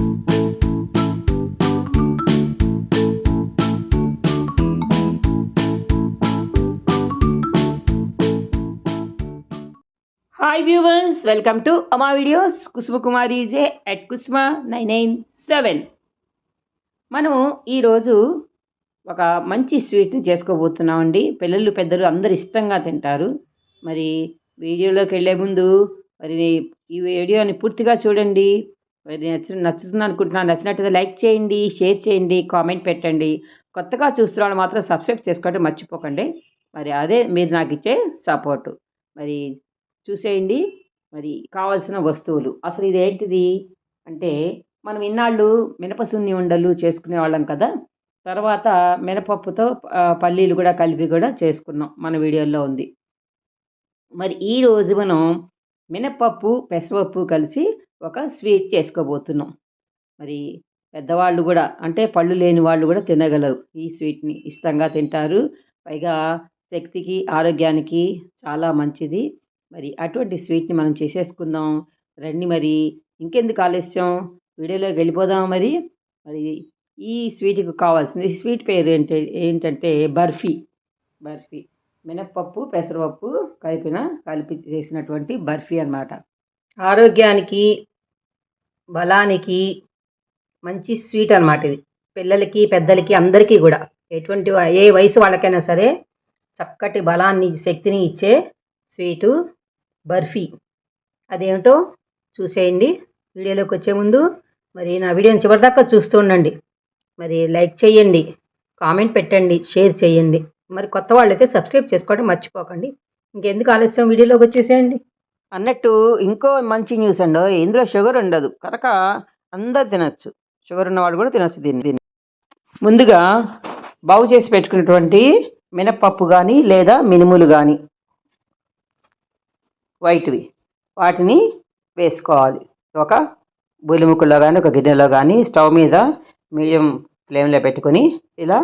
Hi viewers welcome to Ama videos Kusuma Kumari J at Kusuma nine nine seven మనము ఈరోజు ఒక మంచి స్వీట్ని చేసుకోబోతున్నామండి పిల్లలు పెద్దలు అందరు ఇష్టంగా తింటారు. మరి వీడియోలోకి వెళ్ళే ముందు మరి ఈ వీడియోని పూర్తిగా చూడండి. నచ్చ నచ్చుతుంది అనుకుంటున్నాను నచ్చినట్టుగా లైక్ చేయండి షేర్ చేయండి కామెంట్ పెట్టండి. కొత్తగా చూస్తున్న వాళ్ళు మాత్రం సబ్స్క్రైబ్ చేసుకోవడం మర్చిపోకండి. మరి అదే మీరు నాకు ఇచ్చే సపోర్టు. మరి చూసేయండి. మరి కావాల్సిన వస్తువులు. అసలు ఇది ఏంటిది అంటే మనం ఇన్నాళ్ళు మినపసున్ని ఉండలు చేసుకునే వాళ్ళం కదా. తర్వాత మినపప్పుతో పల్లీలు కూడా కలిపి కూడా చేసుకున్నాం మన వీడియోలో ఉంది. మరి ఈరోజు మనం మినపప్పు పెసరపప్పు కలిసి ఒక స్వీట్ చేసుకోబోతున్నాం. మరి పెద్దవాళ్ళు కూడా అంటే పళ్ళు లేని వాళ్ళు కూడా తినగలరు. ఈ స్వీట్ని ఇష్టంగా తింటారు. పైగా శక్తికి ఆరోగ్యానికి చాలా మంచిది. మరి అటువంటి స్వీట్ని మనం చేసేసుకుందాం. రండి మరి. ఇంకెందుకు ఆలస్యం? వీడియోలోకి వెళ్ళిపోదాం మరి. మరి ఈ స్వీట్కి కావాల్సింది స్వీట్ పేరు ఏంటి ఏంటంటే బర్ఫీ. బర్ఫీ. మినప్పప్పు పెసరపప్పు కలిపిన కలిపి చేసినటువంటి బర్ఫీ అన్నమాట. ఆరోగ్యానికి బలానికి మంచి స్వీట్ అన్నమాట ఇది. పిల్లలకి పెద్దలకి అందరికీ కూడా. ఎటువంటి ఏ వయసు వాళ్ళకైనా సరే చక్కటి బలాన్ని శక్తిని ఇచ్చే స్వీటు బర్ఫీ. అదేమిటో చూసేయండి. వీడియోలోకి వచ్చే ముందు మరి నా వీడియోని చివరిదాకా చూస్తూ ఉండండి. మరి లైక్ చేయండి కామెంట్ పెట్టండి షేర్ చేయండి. మరి కొత్త వాళ్ళైతే సబ్స్క్రైబ్ చేసుకోవడం మర్చిపోకండి. ఇంకెందుకు ఆలస్యం వీడియోలోకి వచ్చేసేయండి? అన్నట్టు ఇంకో మంచి న్యూస్ అండి ఇందులో షుగర్ ఉండదు. కనుక అందరు తినచ్చు. షుగర్ ఉన్నవాళ్ళు కూడా తినచ్చు దీన్ని. దీన్ని. ముందుగా బాగు చేసి పెట్టుకున్నటువంటి మినప్పప్పు కానీ లేదా మినుములు కానీ వైట్వి వాటిని వేసుకోవాలి. ఒక బులిముక్కుల్లో కానీ ఒక గిన్నెలో కానీ స్టవ్ మీద మీడియం ఫ్లేమ్లో పెట్టుకొని ఇలా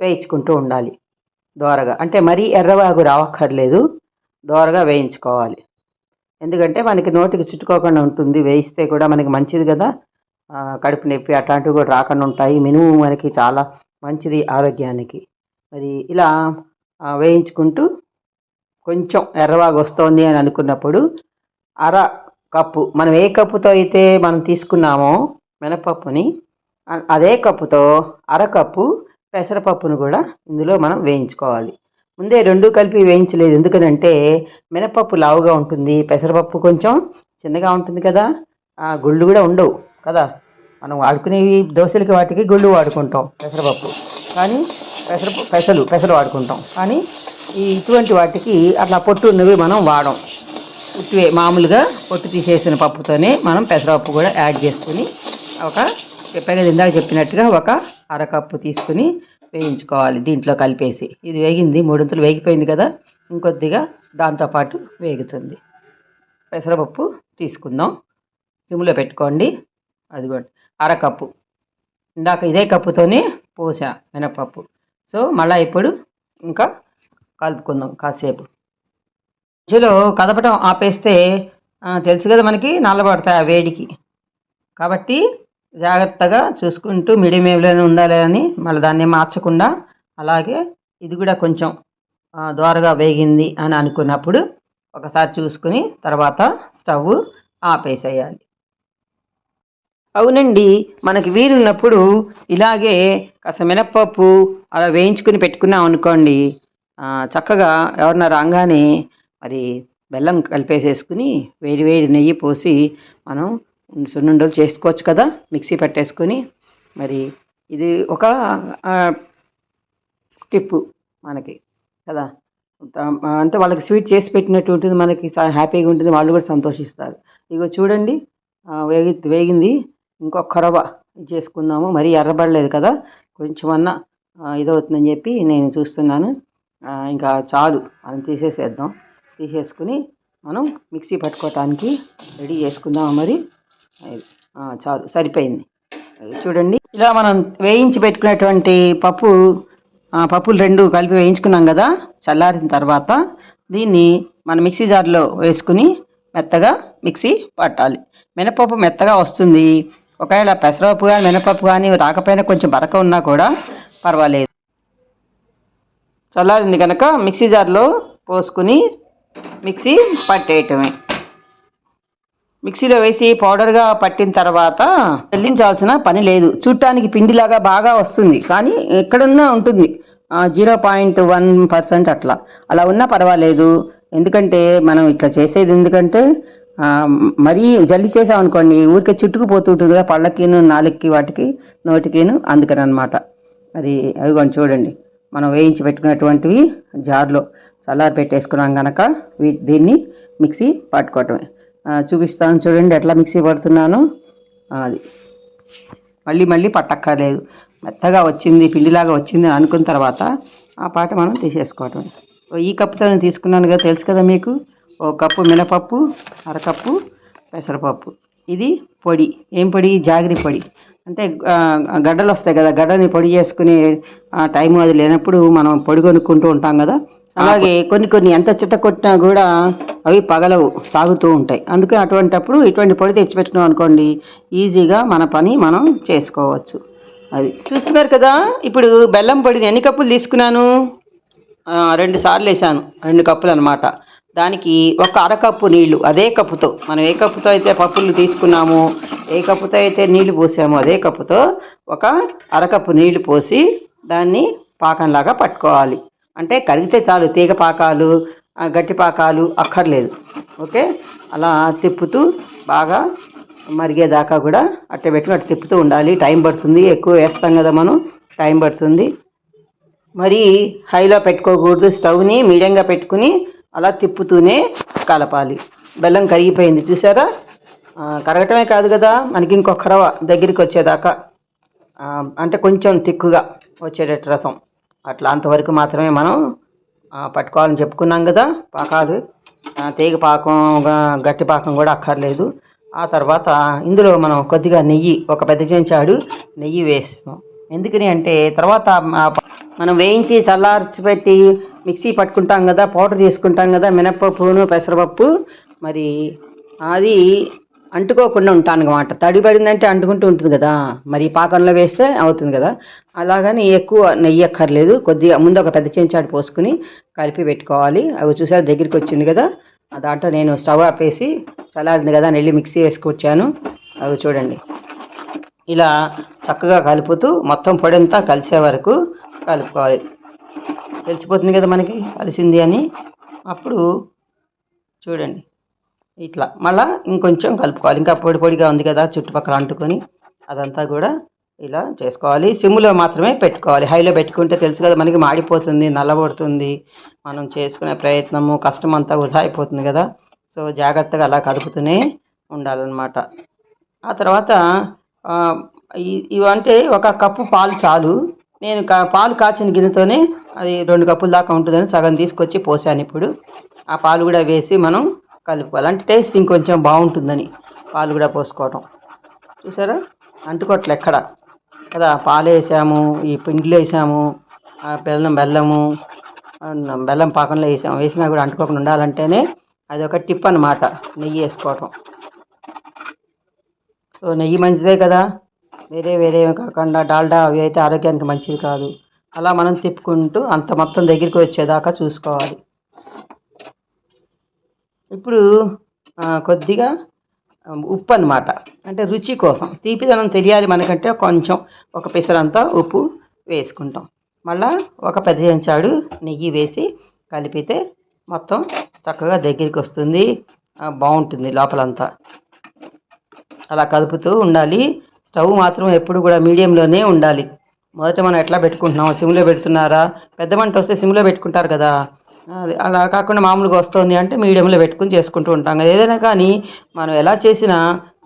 వేయించుకుంటూ ఉండాలి. దోరగా. అంటే మరీ ఎర్రవాగు రావక్కర్లేదు. దోరగా వేయించుకోవాలి. ఎందుకంటే మనకి నోటికి చుట్టుకోకుండా ఉంటుంది వేయిస్తే కూడా మనకి మంచిది కదా. కడుపు నొప్పి అట్లాంటివి కూడా రాకుండా ఉంటాయి. మినుము మనకి చాలా మంచిది ఆరోగ్యానికి. మరి ఇలా వేయించుకుంటూ కొంచెం ఎర్రవాగు వస్తోంది అని అనుకున్నప్పుడు అర కప్పు మనం ఏ కప్పుతో అయితే మనం తీసుకున్నామో మినపప్పుని అదే కప్పుతో అరకప్పు పెసరపప్పును కూడా ఇందులో మనం వేయించుకోవాలి. ముందే రెండు కలిపి వేయించలేదు. ఎందుకనంటే మినపప్పు లావుగా ఉంటుంది పెసరపప్పు కొంచెం చిన్నగా ఉంటుంది కదా ఆ గుళ్ళు కూడా ఉండవు కదా. మనం వాడుకునేవి దోశలకి వాటికి గుళ్ళు వాడుకుంటాం పెసరపప్పు. కానీ పెసరపప్పు పెసలు పెసలు వాడుకుంటాం. కానీ ఈ ఇటువంటి వాటికి అట్లా పొట్టు ఉన్నవి మనం వాడం. ఉట్టివే మామూలుగా పొట్టు తీసేసిన పప్పుతోనే మనం పెసరపప్పు కూడా యాడ్ చేసుకుని ఒక చెప్పగా ఇందాక చెప్పినట్టుగా ఒక అరకప్పు తీసుకుని వేయించుకోవాలి దీంట్లో కలిపేసి. ఇది వేగింది మూడొంతులు వేగిపోయింది కదా ఇంకొద్దిగా దాంతోపాటు వేగుతుంది. పెసరపప్పు తీసుకుందాం. సిమ్లో పెట్టుకోండి. అదిగోండి అరకప్పు. ఇందాక ఇదే కప్పుతోనే పోసా మినపప్పు సో మళ్ళీ ఇప్పుడు ఇంకా కలుపుకుందాం కాసేపు. మధ్యలో కదపటం ఆపేస్తే తెలుసు కదా మనకి నల్లబడతాయి ఆ వేడికి. కాబట్టి జాగ్రత్తగా చూసుకుంటూ మీడియం వేవ్లోనే ఉండాలి అని మళ్ళీ దాన్ని మార్చకుండా అలాగే ఇది కూడా కొంచెం దోరగా వేగింది అని అనుకున్నప్పుడు ఒకసారి చూసుకుని తర్వాత స్టవ్ ఆపేసేయాలి. అవునండి మనకి వీలున్నప్పుడు ఇలాగే కాస్త మినప్పప్పు అలా వేయించుకుని పెట్టుకున్నాం అనుకోండి చక్కగా ఎవరన్నా రాగానే మరి బెల్లం కలిపేసేసుకుని వేడి వేడి నెయ్యి పోసి మనం సున్నుండలు చేసుకోవచ్చు కదా మిక్సీ పట్టేసుకొని. మరి ఇది ఒక టిప్పు మనకి కదా. అంటే వాళ్ళకి స్వీట్ చేసి పెట్టినట్టు ఉంటుంది మనకి హ్యాపీగా ఉంటుంది వాళ్ళు కూడా సంతోషిస్తారు. ఇగో చూడండి వేగి వేగింది ఇంకొక రవ్వ చేసుకుందాము. మరీ ఎర్రబడలేదు కదా కొంచెమన్నా ఆ, ఇదవుతుందని చెప్పి నేను చూస్తున్నాను. ఇంకా చాలు మనం తీసేసేద్దాం. తీసేసుకుని మనం మిక్సీ పట్టుకోవటానికి రెడీ చేసుకుందాం మరి. చాలు. సరిపోయింది. చూడండి. ఇలా మనం వేయించి పెట్టుకున్నటువంటి పప్పు పప్పులు రెండు కలిపి వేయించుకున్నాం కదా చల్లారిన తర్వాత దీన్ని మన మిక్సీ జార్లో వేసుకుని మెత్తగా మిక్సీ పట్టాలి. మినపప్పు మెత్తగా వస్తుంది. ఒకవేళ పెసరపప్పు కానీ మినపప్పు కానీ రాకపోయినా కొంచెం బరక ఉన్నా కూడా పర్వాలేదు. చల్లారింది కనుక మిక్సీ జార్లో పోసుకుని మిక్సీ పట్టేయటమే. మిక్సీలో వేసి పౌడర్గా పట్టిన తర్వాత చెల్లించాల్సిన పని లేదు. చూడటానికి పిండిలాగా బాగా వస్తుంది. కానీ ఎక్కడున్నా ఉంటుంది. జీరో పాయింట్ వన్ పర్సెంట్ అట్లా. అలా ఉన్నా పర్వాలేదు. ఎందుకంటే మనం ఇట్లా చేసేది ఎందుకంటే మరీ జల్లి చేసామనుకోండి ఊరికే చుట్టుకుపోతూ ఉంటుంది కదా పళ్ళకిను నాలుగుకి వాటికి నోటికిను అందుకని అనమాట అది అదిగోండి చూడండి. మనం వేయించి పెట్టుకున్నటువంటివి జార్లో చల్లారి పెట్టేసుకున్నాం కనుక వీ దీన్ని మిక్సీ పట్టుకోవటమే. చూపిస్తాను చూడండి ఎట్లా మిక్సీ పడుతున్నాను అది. మళ్ళీ మళ్ళీ పట్టక్కర్లేదు. మెత్తగా వచ్చింది పిండిలాగా వచ్చింది అనుకున్న తర్వాత ఆ పాట మనం తీసేసుకోవటం. ఈ కప్పుతో నేను తీసుకున్నాను కదా తెలుసు కదా మీకు? ఓ కప్పు మినపప్పు అరకప్పు పెసరపప్పు. ఇది పొడి. ఏం పొడి? జాగిరి పొడి. అంటే గడ్డలు వస్తాయి కదా గడ్డని పొడి చేసుకునే ఆ టైం అది లేనప్పుడు మనం పొడి కొనుక్కుంటూ ఉంటాం కదా అలాగే కొన్ని కొన్ని ఎంత చిత్త కొట్టినా కూడా అవి పగలవు సాగుతూ ఉంటాయి. అందుకే అటువంటప్పుడు ఇటువంటి పొడి తెచ్చిపెట్టుకున్నాం అనుకోండి ఈజీగా మన పని మనం చేసుకోవచ్చు. అది చూస్తున్నారు కదా ఇప్పుడు బెల్లం పొడిని ఎన్ని కప్పులు తీసుకున్నాను? రెండు సార్లు వేసాను రెండు కప్పులు అనమాట దానికి ఒక అరకప్పు నీళ్ళు అదే కప్పుతో మనం ఏ కప్పుతో అయితే పప్పులు తీసుకున్నామో ఏ కప్పుతో అయితే నీళ్ళు పోసామో అదే కప్పుతో ఒక అరకప్పు నీళ్ళు పోసి దాన్ని పాకంలాగా పట్టుకోవాలి. అంటే కరిగితే చాలు తీగ పాకాలు గట్టి పాకాలు అక్కర్లేదు. ఓకే? అలా తిప్పుతూ బాగా మరిగేదాకా కూడా అట్ట పెట్టుకుని అటు తిప్పుతూ ఉండాలి. టైం పడుతుంది. ఎక్కువ వేస్తాం కదా మనం టైం పడుతుంది. మరి హైలో పెట్టుకోకూడదు. స్టవ్ని మీడియంగా పెట్టుకుని అలా తిప్పుతూనే కలపాలి. బెల్లం కరిగిపోయింది చూసారా? కరగటమే కాదు కదా మనకి ఇంకొక రవ దగ్గరికి వచ్చేదాకా. అంటే కొంచెం తిక్కుగా వచ్చేటట్టు రసం. అట్లా అంతవరకు మాత్రమే మనం పట్టుకోవాలని చెప్పుకున్నాం కదా పాకాలు. తీగ పాకం గట్టి పాకం కూడా అక్కర్లేదు. ఆ తర్వాత ఇందులో మనం కొద్దిగా నెయ్యి ఒక పెద్ద చెంచాడు నెయ్యి వేస్తాం. ఎందుకని అంటే తర్వాత మనం వేయించి చల్లార్చి పెట్టి మిక్సీ పట్టుకుంటాం కదా పౌడర్ తీసుకుంటాం కదా మినప్పప్పును పెసరపప్పు మరి అది అంటుకోకుండా ఉంటాను అనమాట తడి పడిందంటే అంటుకుంటూ ఉంటుంది కదా. మరి పాకంలో వేస్తే అవుతుంది కదా. అలాగని ఎక్కువ నెయ్యి అక్కర్లేదు. కొద్దిగా ముందు ఒక పెద్ద చెంచాడు పోసుకుని కలిపి పెట్టుకోవాలి. అవి చూసారు దగ్గరికి వచ్చింది కదా. దాంట్లో నేను స్టవ్ ఆపేసి చల్లారింది కదా నెల్లి మిక్సీ వేసుకొచ్చాను. అవి చూడండి. ఇలా చక్కగా కలుపుతూ మొత్తం పొడంతా కలిసే వరకు కలుపుకోవాలి. తెలిసిపోతుంది కదా మనకి కలిసింది అని. అప్పుడు చూడండి. ఇట్లా. మళ్ళీ ఇంకొంచెం కలుపుకోవాలి. ఇంకా పొడి పొడిగా ఉంది కదా చుట్టుపక్కల అంటుకొని అదంతా కూడా ఇలా చేసుకోవాలి. సిమ్లో మాత్రమే పెట్టుకోవాలి. హైలో పెట్టుకుంటే తెలుసు కదా మనకి మాడిపోతుంది నల్లబడుతుంది. మనం చేసుకునే ప్రయత్నము కష్టం అంతా వృధా అయిపోతుంది కదా. సో జాగ్రత్తగా అలా కదుపుతూనే ఉండాలన్నమాట. ఆ తర్వాత ఇవంటే ఒక కప్పు పాలు చాలు. నేను పాలు కాచిన గిన్నెతోనే అది రెండు కప్పుల దాకా ఉంటుందని సగం తీసుకొచ్చి పోసాను ఇప్పుడు. ఆ పాలు కూడా వేసి మనం కలుపుకోవాలి. అంటే టేస్ట్ ఇంకొంచెం బాగుంటుందని పాలు కూడా పోసుకోవటం. చూసారా? అంటుకోవట్లే ఎక్కడ? కదా పాలు వేసాము ఈ పిండిలు వేసాము ఆ బెల్లం బెల్లము బెల్లం పాకంలో వేసాము. వేసినా కూడా అంటుకోకుండా ఉండాలంటేనే అది ఒక టిప్ అన్నమాట నెయ్యి వేసుకోవటం. సో నెయ్యి మంచిదే కదా? వేరే వేరే కాకుండా డాల్డా అవి అయితే ఆరోగ్యానికి మంచిది కాదు. అలా మనం తిప్పుకుంటూ అంత మొత్తం దగ్గరికి వచ్చేదాకా చూసుకోవాలి. ఇప్పుడు కొద్దిగా ఉప్పు అన్నమాట అంటే రుచి కోసం. తీపిదనం తెలియాలి మనకంటే కొంచెం. ఒక పిసరంతా ఉప్పు వేసుకుంటాం. మళ్ళా ఒక పెద్ద చెంచాడు నెయ్యి వేసి కలిపితే మొత్తం చక్కగా దగ్గరికి వస్తుంది బాగుంటుంది లోపలంతా. అలా కలుపుతూ ఉండాలి. స్టవ్ మాత్రం ఎప్పుడు కూడా మీడియంలోనే ఉండాలి. మొదట మనం ఎట్లా పెట్టుకుంటున్నాం సిమ్లో పెడుతున్నారా? పెద్ద మంట వస్తే సిమ్లో పెట్టుకుంటారు కదా. అది అలా కాకుండా మామూలుగా వస్తుంది అంటే మీడియంలో పెట్టుకుని చేసుకుంటూ ఉంటాం. కదా ఏదైనా కానీ మనం ఎలా చేసినా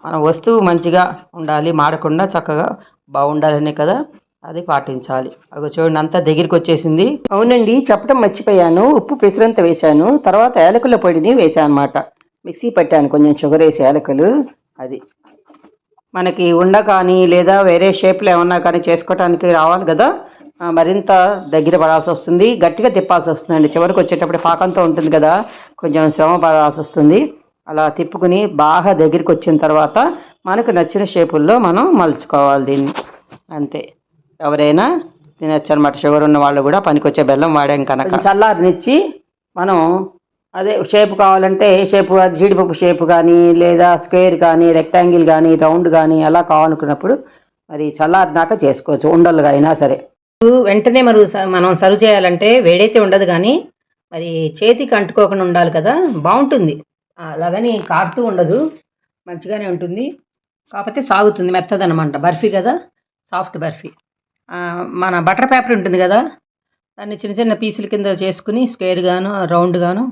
మన వస్తువు మంచిగా ఉండాలి మాడకుండా చక్కగా బాగుండాలనే కదా అది పాటించాలి. అవి చూడండి అంతా దగ్గరికి వచ్చేసింది. అవునండి చెప్పడం మర్చిపోయాను. ఉప్పు పెసరంత వేశాను. తర్వాత యాలకుల పొడిని వేసాను అనమాట మిక్సీ పెట్టాను కొంచెం షుగర్ వేసి యాలకులు. అది. మనకి ఉండ కానీ లేదా వేరే షేప్లో ఏమన్నా కానీ చేసుకోవటానికి రావాలి కదా. మరింత దగ్గర పడాల్సి వస్తుంది. గట్టిగా తిప్పాల్సి వస్తుందండి. చివరికి వచ్చేటప్పుడు పాకంతో ఉంటుంది కదా కొంచెం శ్రమ పడాల్సి వస్తుంది. అలా తిప్పుకుని బాగా దగ్గరికి వచ్చిన తర్వాత మనకు నచ్చిన షేపుల్లో మనం మలుచుకోవాలి దీన్ని. అంతే. ఎవరైనా తినచ్చు అనమాట షుగర్ ఉన్న వాళ్ళు కూడా పనికొచ్చే బెల్లం వాడాం కనుక. చల్లారినిచ్చి మనం అదే షేప్ కావాలంటే షేపు అది జీడిపప్పు షేప్ కానీ లేదా స్క్వేర్ కానీ రెక్టాంగిల్ కానీ రౌండ్ కానీ అలా కావాలనుకున్నప్పుడు మరి చల్లారినాక చేసుకోవచ్చు. ఉండలుగా అయినా సరే. వెంటనే మరి స- మనం సర్వ్ చేయాలంటే వేడైతే ఉండదు కానీ మరి చేతికి అంటుకోకుండా ఉండాలి కదా బాగుంటుంది. అలాగని కారుతూ ఉండదు మంచిగానే ఉంటుంది. కాకపోతే సాగుతుంది మెత్తదనమాట బర్ఫీ కదా సాఫ్ట్ బర్ఫీ. మన బటర్ పేపర్ ఉంటుంది కదా దాన్ని చిన్న చిన్న పీసుల కింద చేసుకుని స్క్వేర్గాను రౌండ్గాను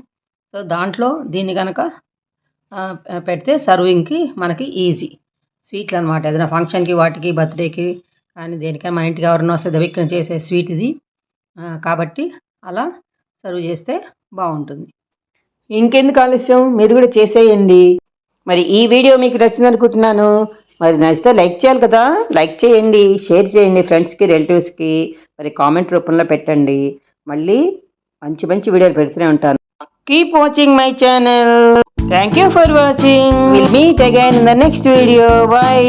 సో దాంట్లో దీన్ని కనుక పెడితే సర్వింగ్కి మనకి ఈజీ. స్వీట్లు అనమాట ఏదైనా ఫంక్షన్కి వాటికి బర్త్డేకి కానీ దేనికైనా మన ఇంటికి ఎవరైనా వస్తే దవిక్కన చేసే స్వీట్ ఇది. కాబట్టి అలా సర్వ్ చేస్తే బాగుంటుంది. ఇంకెందుకు ఆలస్యం? మీరు కూడా చేసేయండి. మరి ఈ వీడియో మీకు నచ్చిందనుకుంటున్నాను. మరి నచ్చితే లైక్ చేయాలి కదా. లైక్ చేయండి షేర్ చేయండి ఫ్రెండ్స్కి రిలేటివ్స్కి మరి కామెంట్ రూపంలో పెట్టండి. మళ్ళీ మంచి మంచి వీడియోలు పెడుతూనే ఉంటాను. Keep watching my channel thank you for watching will meet again in the next video bye